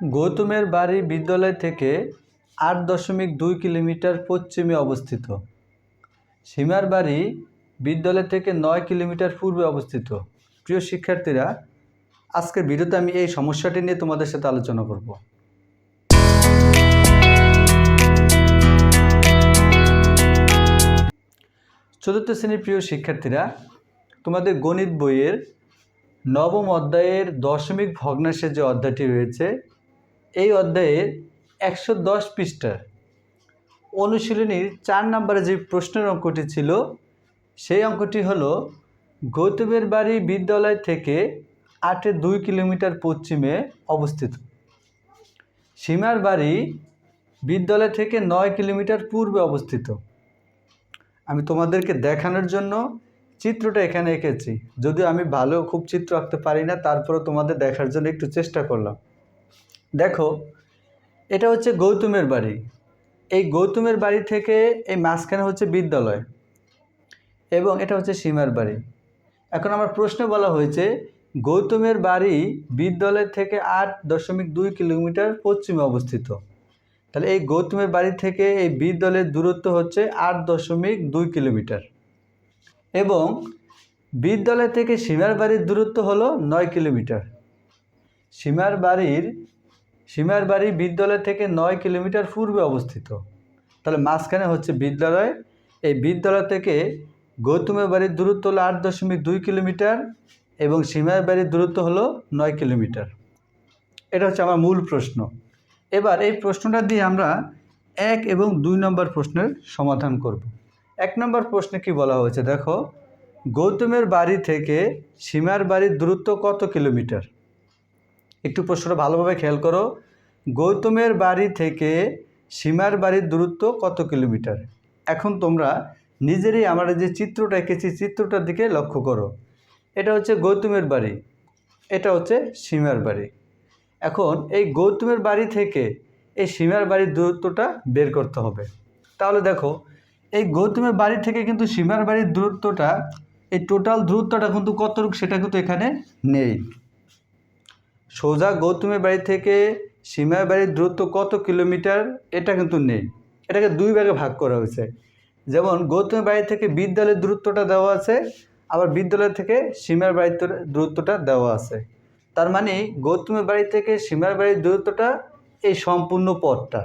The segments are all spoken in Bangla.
গৌতমের বাড়ি বিদ্যালয় থেকে আট দশমিক দুই কিলোমিটার পশ্চিমে অবস্থিত। সীমার বাড়ি বিদ্যালয় থেকে নয় কিলোমিটার পূর্বে অবস্থিত। প্রিয় শিক্ষার্থীরা, আজকের ভিডিওতে আমি এই সমস্যাটি নিয়ে তোমাদের সাথে আলোচনা করব। চতুর্থ শ্রেণির প্রিয় শিক্ষার্থীরা, তোমাদের গণিত বইয়ের নবম অধ্যায়ের দশমিক ভগ্নাংশের যে অধ্যায়টি রয়েছে এই অধ্যায়ের একশো দশ পৃষ্ঠার অনুশীলনীর চার নম্বরে যে প্রশ্নের অঙ্কটি ছিল, সেই অঙ্কটি হল, গৌতমের বাড়ি বিদ্যালয় থেকে আটে দুই কিলোমিটার পশ্চিমে অবস্থিত। সীমার বাড়ি বিদ্যালয় থেকে নয় কিলোমিটার পূর্বে অবস্থিত। আমি তোমাদেরকে দেখানোর জন্য চিত্রটা এখানে এঁকেছি। যদিও আমি ভালো খুব চিত্র আঁকতে পারি না তারপরে তোমাদের দেখার জন্য একটু চেষ্টা করলাম। দেখো, এটা হচ্ছে গৌতমের বাড়ি। এই গৌতমের বাড়ি থেকে এই মাঝখানে হচ্ছে বিদ্যালয় এবং এটা হচ্ছে সীমার বাড়ি। এখন আমার প্রশ্ন বলা হয়েছে, গৌতমের বাড়ি বিদ্যালয় থেকে আট দশমিক দুই কিলোমিটার পশ্চিমে অবস্থিত। তাহলে এই গৌতমের বাড়ি থেকে এই বিদ্যালয়ের দূরত্ব হচ্ছে আট দশমিক দুই কিলোমিটার এবং বিদ্যালয় থেকে সীমার বাড়ির দূরত্ব হলো নয় কিলোমিটার। সীমার বাড়ির সীমার বাড়ি বিদ্যালয় থেকে নয় কিলোমিটার পূর্বে অবস্থিত। তাহলে মাঝখানে হচ্ছে বিদ্যালয়। এই বিদ্যালয় থেকে গৌতমের বাড়ির দূরত্ব হলো আট দশমিক দুই কিলোমিটার এবং সীমার বাড়ির দূরত্ব হলো নয় কিলোমিটার। এটা হচ্ছে আমার মূল প্রশ্ন। এবার এই প্রশ্নটা দিয়ে আমরা এক এবং দুই নম্বর প্রশ্নের সমাধান করব। এক নম্বর প্রশ্নে কি বলা হয়েছে? দেখো, গৌতমের বাড়ি থেকে সীমার বাড়ির দূরত্ব কত কিলোমিটার? একটু প্রশ্নটা ভালোভাবে খেয়াল করো। গৌতমের বাড়ি থেকে সীমার বাড়ির দূরত্ব কত কিলোমিটার? এখন তোমরা নিজেরই আমরা যে চিত্রটা এঁকেছি, চিত্রটার দিকে লক্ষ্য করো। এটা হচ্ছে গৌতমের বাড়ি, এটা হচ্ছে সীমার বাড়ি। এখন এই গৌতমের বাড়ি থেকে এই সীমার বাড়ির দূরত্বটা বের করতে হবে। তাহলে দেখো, এই গৌতমের বাড়ি থেকে কিন্তু সীমার বাড়ির দূরত্বটা, এই টোটাল দূরত্বটা কিন্তু কতটুকু সেটা কিন্তু এখানে নেই। সোজা গৌতমের বাড়ি থেকে সীমার বাড়ির দূরত্ব কত কিলোমিটার? এটা কিন্তু নেই। এটাকে দুই ভাগে ভাগ করা হয়েছে। যেমন গৌতমের বাড়ি থেকে বিদ্যালয়ের দূরত্বটা দেওয়া আছে, আবার বিদ্যালয় থেকে সীমার বাড়ির দূরত্বটা দেওয়া আছে। তার মানে গৌতমের বাড়ি থেকে সীমার বাড়ির দূরত্বটা এই সম্পূর্ণ পথটা।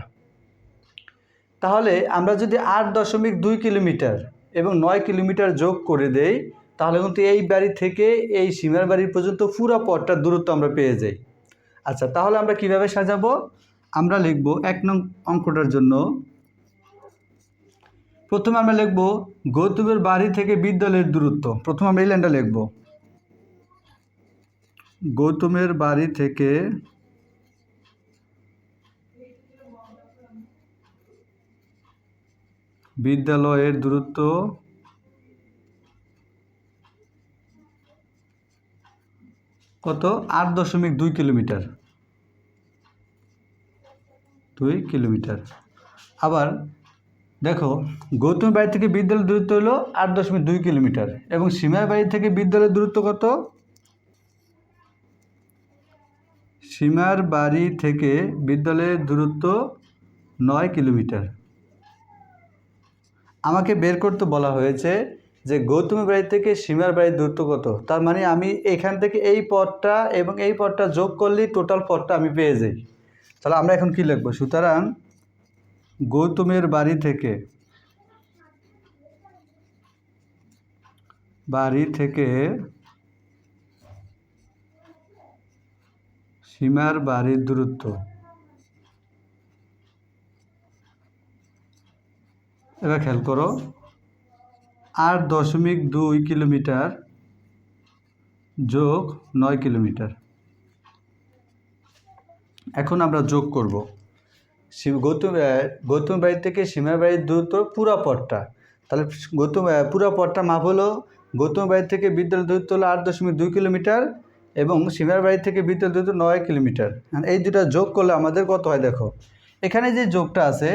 তাহলে আমরা যদি আট দশমিক দুই কিলোমিটার এবং নয় কিলোমিটার যোগ করে দেই তাহলে কিন্তু এই বাড়ি থেকে এই সীমার বাড়ি পর্যন্ত পুরো পথটার দূরত্ব আমরা পেয়ে যাই। আচ্ছা তাহলে আমরা কীভাবে সাজাবো? আমরা লিখব এক নং অঙ্কটার জন্য। প্রথমে আমরা লিখব গৌতমের বাড়ি থেকে বিদ্যালয়ের দূরত্ব। প্রথমে আমরা এই লাইনটা লিখব। গৌতমের বাড়ি থেকে বিদ্যালয়ের দূরত্ব কত? আট দশমিক দুই কিলোমিটার। দুই কিলোমিটার। আবার দেখো, গৌতম বাড়ি থেকে বিদ্যালয়ের দূরত্ব হলো আট দশমিক দুই কিলোমিটার এবং সীমার বাড়ি থেকে বিদ্যালয়ের দূরত্ব কত? সীমার বাড়ি থেকে বিদ্যালয়ের দূরত্ব নয় কিলোমিটার। আমাকে বের করতে বলা হয়েছে যে গৌতমের বাড়ি থেকে সীমার বাড়ির দূরত্ব কত? তার মানে আমি এখান থেকে এই পথটা এবং এই পথটা যোগ করলেই টোটাল পথটা আমি পেয়ে যাই। তাহলে আমরা এখন কি লিখব? সুতরাং গৌতমের বাড়ি থেকে বাড়ি থেকে সীমার বাড়ির দূরত্ব। এবার খেয়াল করো আট দশমিক দুই কিলোমিটার যোগ নয় কিলোমিটার। এখন আমরা যোগ করব। গৌতম গৌতম বাড়ি থেকে সীমার বাড়ির দূরত্ব পুরা পথটা। তাহলে গৌতম পুরা পথটা মাপ হলো, গৌতম বাড়ি থেকে বিদ্যালয় দূরত্ব হলো আট দশমিক দুই কিলোমিটার এবং সীমার বাড়ি থেকে বিদ্যালয় দূরত্ব নয় কিলোমিটার। এই দুটা যোগ করলে আমাদের কত হয় দেখো। এখানে যে যোগটা আছে,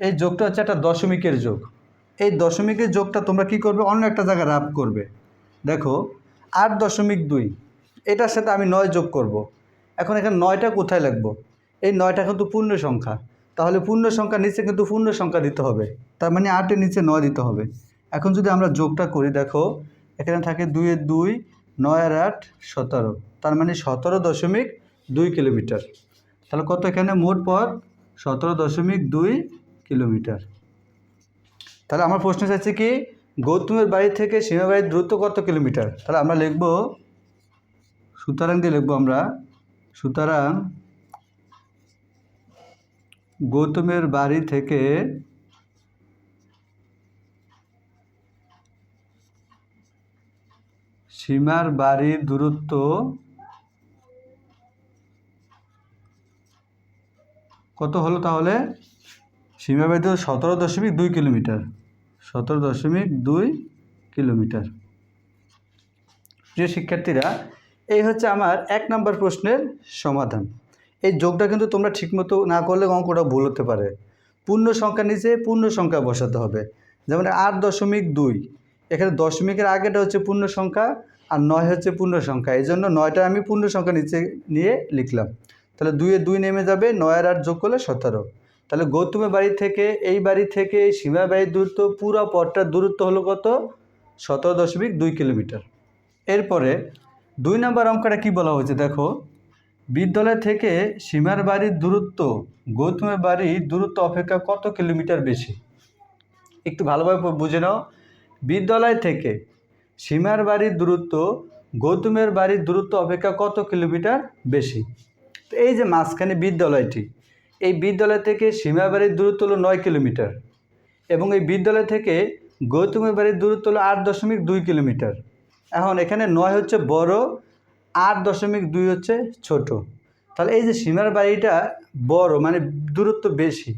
এই যোগটা হচ্ছে একটা দশমিকের যোগ। এই দশমিকের যোগটা তোমরা কি করবে? অন্য একটা জায়গায় রাব করবে। দেখো, আট দশমিক দুই। এটার সাথে আমি নয় যোগ করব। এখন এখানে নয়টা কোথায় লিখব এই নয়টা কিন্তু পূর্ণ সংখ্যা। তাহলে পূর্ণ সংখ্যা নিচে কিন্তু পূর্ণ সংখ্যা দিতে হবে। তার মানে আটের নিচে নয় দিতে হবে। এখন যদি আমরা যোগটা করি, দেখো, এখানে থাকে দুইয়ের দুই, নয় আর আট, সতেরো। তার মানে সতেরো দশমিক দুই কিলোমিটার। তাহলে কত এখানে? মোট পথ সতেরো দশমিক দুই কিলোমিটার। তাহলে আমার প্রশ্ন চাচ্ছি কি, গৌতমের বাড়ি থেকে সীমা বাড়ির দূরত্ব কত কিলোমিটার? তাহলে আমরা লিখব, সুতরাং দিয়ে লিখব আমরা, সুতরাং গৌতমের বাড়ি থেকে সীমার বাড়ির দূরত্ব কত হলো তাহলে? সীমা সতেরো দশমিক দুই কিলোমিটার। সতেরো দশমিক দুই কিলোমিটার। প্রিয় শিক্ষার্থীরা, এই হচ্ছে আমার এক নম্বর প্রশ্নের সমাধান। এই যোগটা কিন্তু তোমরা ঠিকমতো না করলে অঙ্কটা ভুল হতে পারে। পূর্ণ সংখ্যা নিচে পূর্ণ সংখ্যা বসাতে হবে। যেমন আট দশমিক দুই। এখানে দশমিকের আগেটা হচ্ছে পূর্ণ সংখ্যা আর নয় হচ্ছে পূর্ণ সংখ্যা। এই জন্য নয়টা আমি পূর্ণ সংখ্যা নিচে নিয়ে লিখলাম। তাহলে দুইয়ে দুই নেমে যাবে নয় আর আট যোগ করলে সতেরো। তাহলে গৌতমের বাড়ি থেকে, এই বাড়ি থেকে এই সীমা বাড়ির দূরত্ব, পুরো পথটার দূরত্ব হলো কত? সতেরো দশমিক দুই কিলোমিটার। এরপরে দুই নম্বর অঙ্কটা কি বলা হয়েছে দেখো? বিদ্যালয় থেকে সীমার বাড়ির দূরত্ব গৌতমের বাড়ির দূরত্ব অপেক্ষা কত কিলোমিটার বেশি? একটু ভালোভাবে বুঝে নাও। বিদ্যালয় থেকে সীমার বাড়ির দূরত্ব, গৌতমের বাড়ির দূরত্ব অপেক্ষা কত কিলোমিটার বেশি? তো এই যে মাঝখানে বিদ্যালয়টি এই বিদ্যালয় থেকে সীমা বাড়ির দূরত্ব হলো নয় কিলোমিটার এবং এই বিদ্যালয় থেকে গৌতমের বাড়ির দূরত্ব হলো আট দশমিক দুই কিলোমিটার। এখন এখানে নয় হচ্ছে বড়, আট দশমিক দুই হচ্ছে ছোট। তাহলে এই যে সীমার বাড়িটা বড় মানে দূরত্ব বেশি,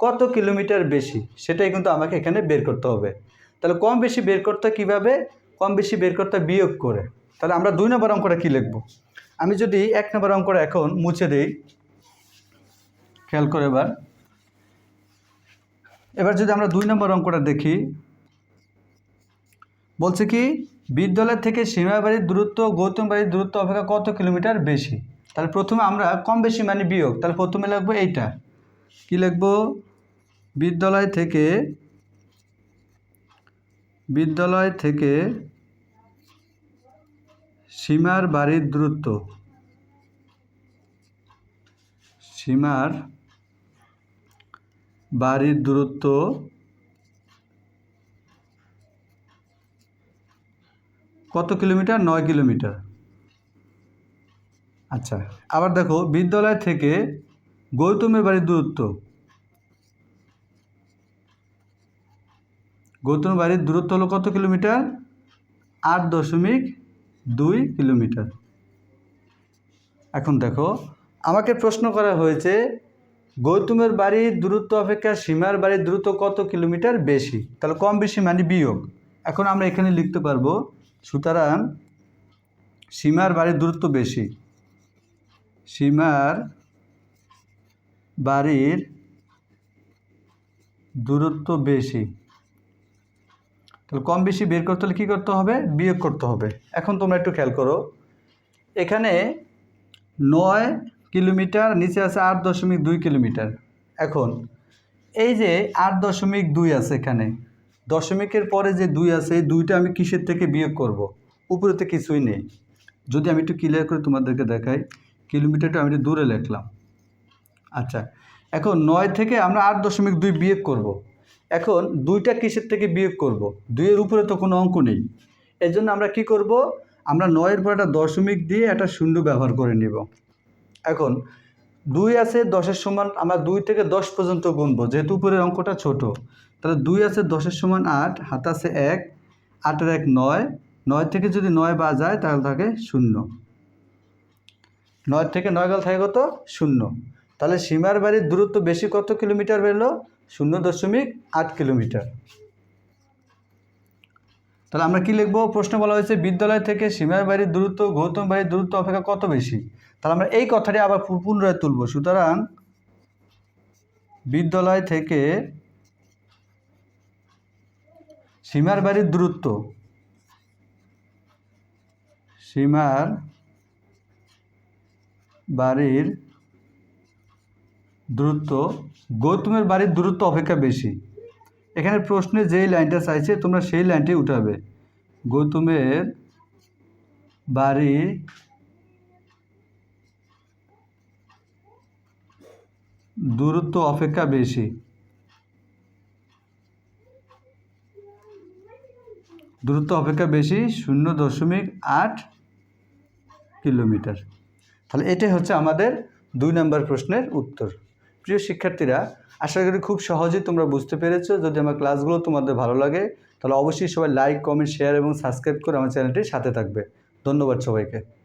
কত কিলোমিটার বেশি, সেটাই কিন্তু আমাকে এখানে বের করতে হবে। তাহলে কম বেশি বের করতে কীভাবে? কম বেশি বের করতে বিয়োগ করে। তাহলে আমরা দুই নম্বর অঙ্কটা কী লিখব? আমি যদি এক নম্বর অঙ্কটা এখন মুছে দিই খেয়াল করে এবার। এবার যদি আমরা দুই নম্বর অঙ্কটা দেখি, বলছে কি, বিদ্যালয় থেকে সীমা বাড়ির দূরত্ব, গৌতম বাড়ির দূরত্ব অপেক্ষা কত কিলোমিটার বেশি? তাহলে প্রথমে আমরা কম বেশি মানে বিয়োগ, তাহলে প্রথমে লিখব এইটা। কি লিখব? বিদ্যালয় থেকে বিদ্যালয় থেকে সীমার বাড়ির দূরত্ব। সীমার বাড়ির দূরত্ব কত কিলোমিটার? নয় কিলোমিটার। আচ্ছা আবার দেখো, বিদ্যালয় থেকে গৌতমের বাড়ির দূরত্ব। গৌতম বাড়ির দূরত্ব হলো কত কিলোমিটার? আট দশমিক দুই কিলোমিটার। এখন দেখো আমাকে প্রশ্ন করা হয়েছে, গৌতমের বাড়ির দূরত্ব অপেক্ষা সীমার বাড়ির দূরত্ব কত কিলোমিটার বেশি? তাহলে কম বেশি মানে বিয়োগ। এখন আমরা এখানে লিখতে পারব, সুতরাং সীমার বাড়ির দূরত্ব বেশি। সীমার বাড়ির দূরত্ব বেশি। তাহলে কম বেশি বের করতে হলে কী করতে হবে? বিয়োগ করতে হবে। এখন তোমরা একটু খেয়াল করো, এখানে নয় কিলোমিটার, নিচে আছে আট দশমিক দুই কিলোমিটার এখন, এই যে আট দশমিক দুই আছে এখানে, দশমিকের পরে যে দুই আছে দুইটা আমি কিসের থেকে বিয়োগ করব। উপরেতে কিছুই নেই যদি আমি একটু ক্লিয়ার করে তোমাদেরকে দেখাই, কিলোমিটারটা আমি একটু দূরে লিখলাম আচ্ছা এখন নয় থেকে আমরা আট দশমিক দুই বিয়োগ করব। এখন দুইটা কিসের থেকে বিয়োগ করব। দুইয়ের উপরে তো কোনো অঙ্ক নেই এই জন্য আমরা কি করব আমরা নয়ের পর একটা দশমিক দিয়ে একটা শূন্য ব্যবহার করে নেব এখন দুই আছে দশের সমান আমরা দুই থেকে দশ পর্যন্ত গুনবো, যেহেতু উপরের অঙ্কটা ছোট। তাহলে দুই আছে দশের সমান আট হাত আছে এক, আটের এক নয় নয় থেকে যদি নয় বা যায় তাহলে থাকে শূন্য। নয় থেকে নয় গেল থাকে কত? শূন্য। তাহলে সীমার বাড়ির দূরত্ব বেশি কত কিলোমিটার বেরোলো? শূন্য দশমিক আট কিলোমিটার। তাহলে আমরা কি লিখব? প্রশ্ন বলা হয়েছে, বিদ্যালয় থেকে সীমার বাড়ির দূরত্ব, গৌতম বাড়ির দূরত্ব অপেক্ষা কত বেশি? তাহলে আমরা এই কথাটি আবার পুনরায় তুলব। সুতরাং বিদ্যালয় থেকে সীমার বাড়ির দূরত্ব সীমার বাড়ির দূরত্ব গৌতমের বাড়ির দূরত্ব অপেক্ষা বেশি। এখানে প্রশ্নে যেই লাইনটা চাইছে, তোমরা সেই লাইনটি উঠাবে। গৌতমের বাড়ি দূরত্ব অপেক্ষা বেশি। দূরত্ব অপেক্ষা বেশি শূন্য দশমিক আট কিলোমিটার। তাহলে এটাই হচ্ছে আমাদের দুই নম্বর প্রশ্নের উত্তর। প্রিয় শিক্ষার্থীরা, আশা করি খুব সহজেই তোমরা বুঝতে পেরেছ। যদি আমার ক্লাসগুলো তোমাদের ভালো লাগে, তাহলে অবশ্যই সবাই লাইক, কমেন্ট, শেয়ার এবং সাবস্ক্রাইব করে আমার চ্যানেলটির সাথে থাকবে। ধন্যবাদ সবাইকে।